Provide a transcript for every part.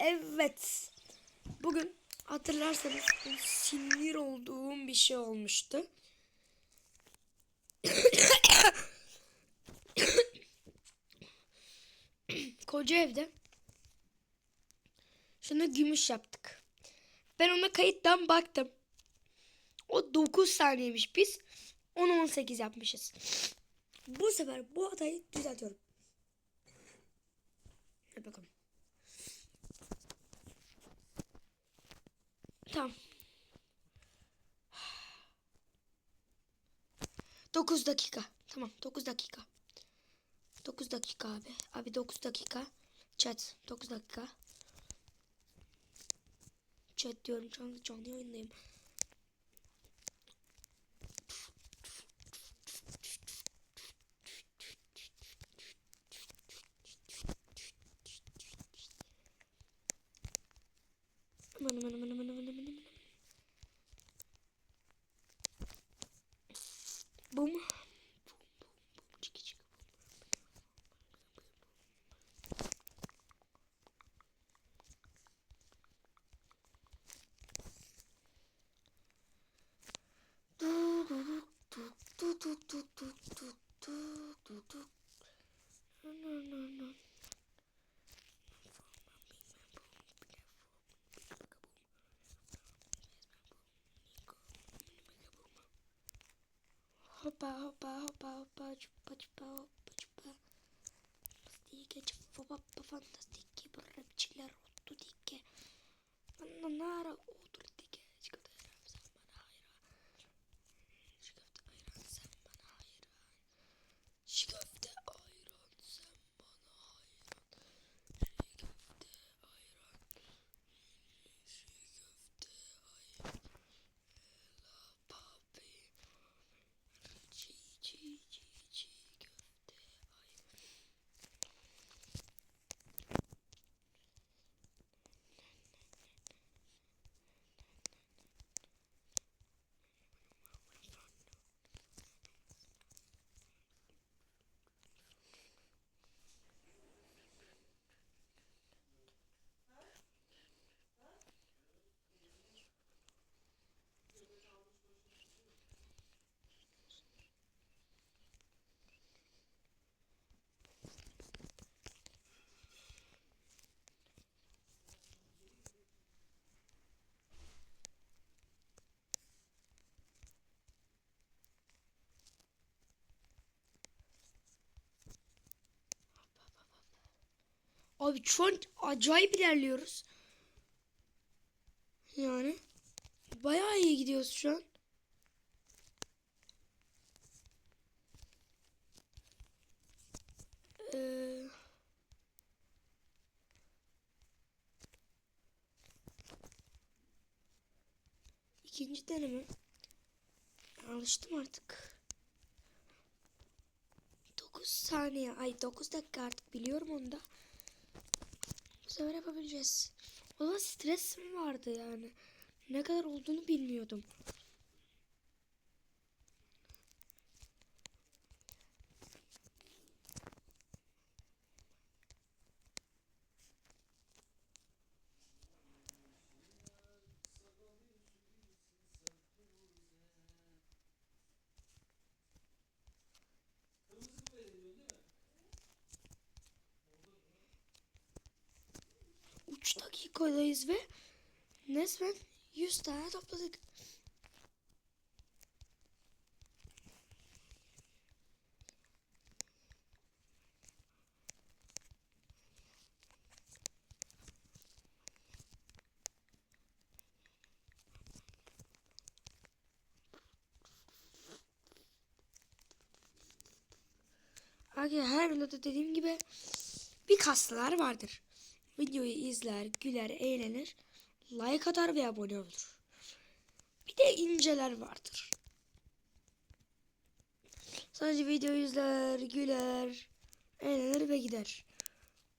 Evet. Bugün hatırlarsanız sinir olduğum bir şey olmuştu. Koca evde. Şunu gümüş yaptık. Ben ona kayıttan baktım. O 9 saniyeymiş biz. 10-18 yapmışız. Bu sefer bu hatayı düzeltiyorum. Hadi bakalım. Tamam. 9 dakika. Tamam 9 dakika. 9 dakika abi. Abi 9 dakika. Chat 9 dakika. Chat diyorum canlı canlı yayındayım. Aman aman aman aman aman aman. Bum. Bum bum bum çiki çiki bum. Du du du du du du du du du fantastik gibi rapçiler oldu diye. Onlara oldu. Abi şu an acayip ilerliyoruz. Yani bayağı iyi gidiyoruz şu an. Ee, ikinci deneme. Alıştım artık. 9 saniye. Ay 9 dakika artık biliyorum onu da. Sefer yapabileceğiz. O da stresim vardı yani. Ne kadar olduğunu bilmiyordum. Üç dakikadayız ve resmen 100 tane topladık. Arkadaşlar her videoda dediğim gibi bir kaslar vardır. Videoyu izler, güler, eğlenir, like atar ve abone olur. Bir de inceler vardır. Sadece videoyu izler, güler, eğlenir ve gider.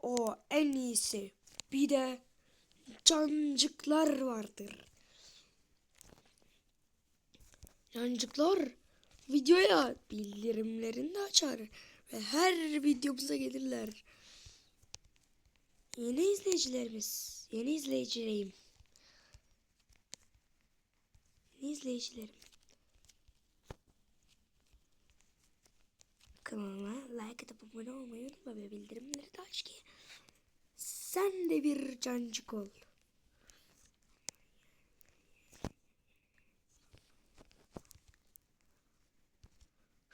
O en iyisi. Bir de cancıklar vardır. Cancıklar videoya bildirimlerini de açar Ve her videomuza gelirler. Yeni izleyicilerimiz. Yeni izleyicilerim. Yeni izleyicilerim. Kanalıma like atıp abone olmayı unutma ve bildirimleri de aç ki sen de bir cancık ol.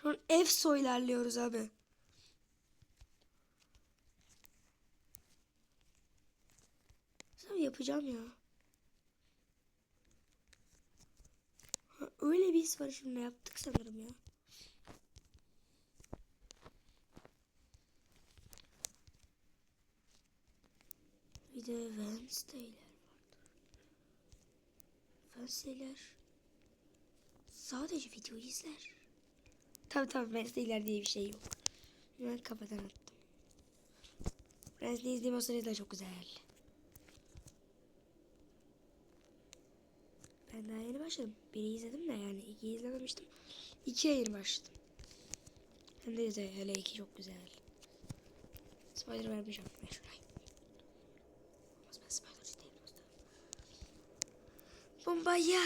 Şu an EFSO ilerliyoruz abi. Sen yapacağım ya. Ha, öyle bir his var şimdi yaptık sanırım ya. Bir de Wednesday'ler vardı. Wednesday'ler sadece video izler. Tabi tabi Wednesday'ler diye bir şey yok. Ben kafadan attım. Wednesday izlediğim o sırada çok güzel. Ben daha yeni başladım. Biri izledim de yani iki izlememiştim. İkiye yeni başladım. Hem de de hele iki çok güzel. Spoiler vermeyeceğim. Ben şurayı. Olmaz ben dostum. Bombaya.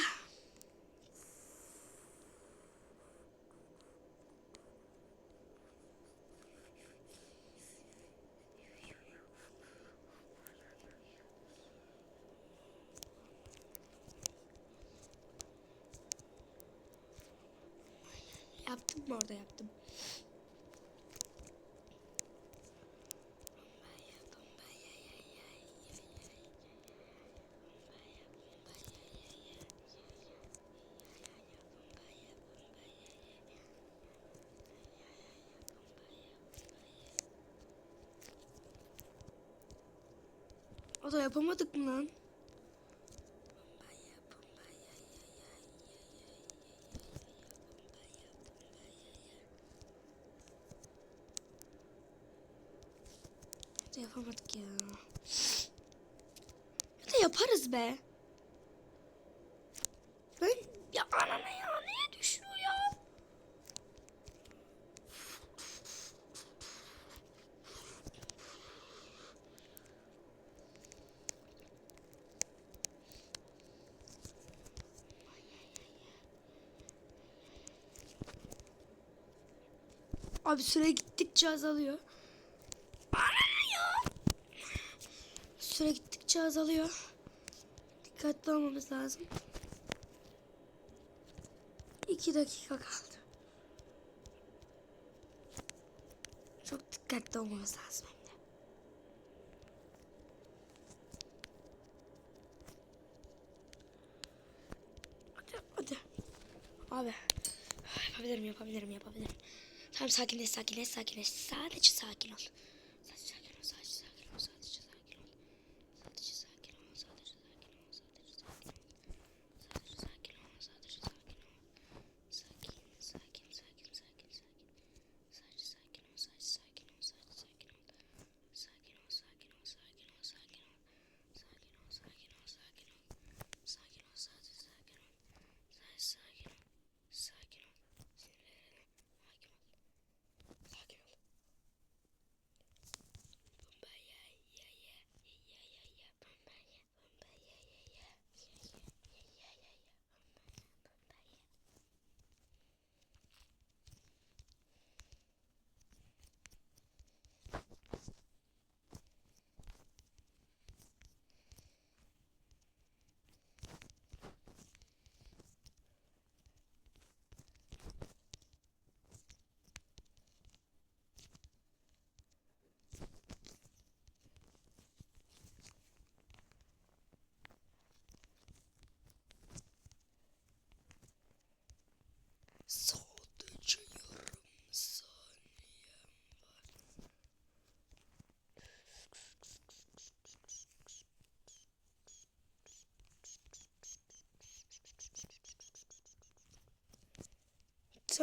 Yaptım mı orada yaptım. O da yapamadık mı lan? Yapamadık ya. Ya da yaparız be. Ben ya anana ya niye düşüyor ya? Abi süre gittikçe azalıyor. Süre gittikçe azalıyor. Dikkatli olmamız lazım. İki dakika kaldı. Çok dikkatli olmamız lazım. Hadi, hadi. Abi. Yapabilirim, yapabilirim, yapabilirim. Tamam sakinleş, sakinleş, sakinleş. Sadece sakin ol.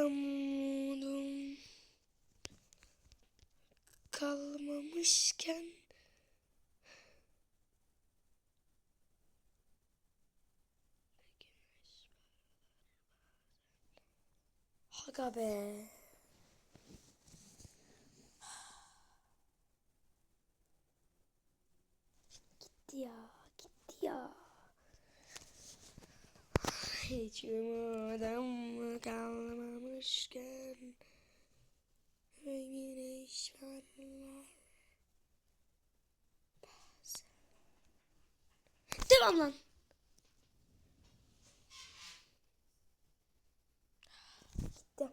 umudum kalmamışken Haga be. Gitti ya, gitti ya. Hiç umudum kalmamışken Güneş parlar. Devam lan. Gitti.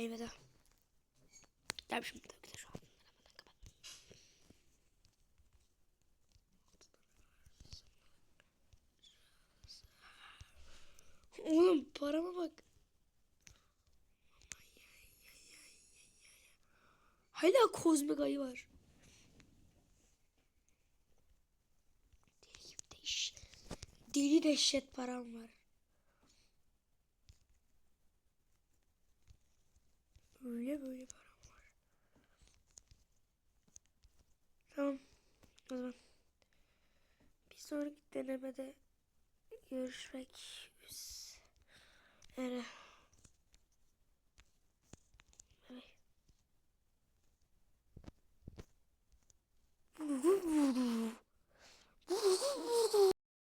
Eyveda. Tamam şimdi ki de şu an. Oğlum parama bak. Hala kozmik ayı var. Deli dehşet param var. Böyle böyle param var. Tamam. O zaman bir sonraki denemede görüşmek üzere.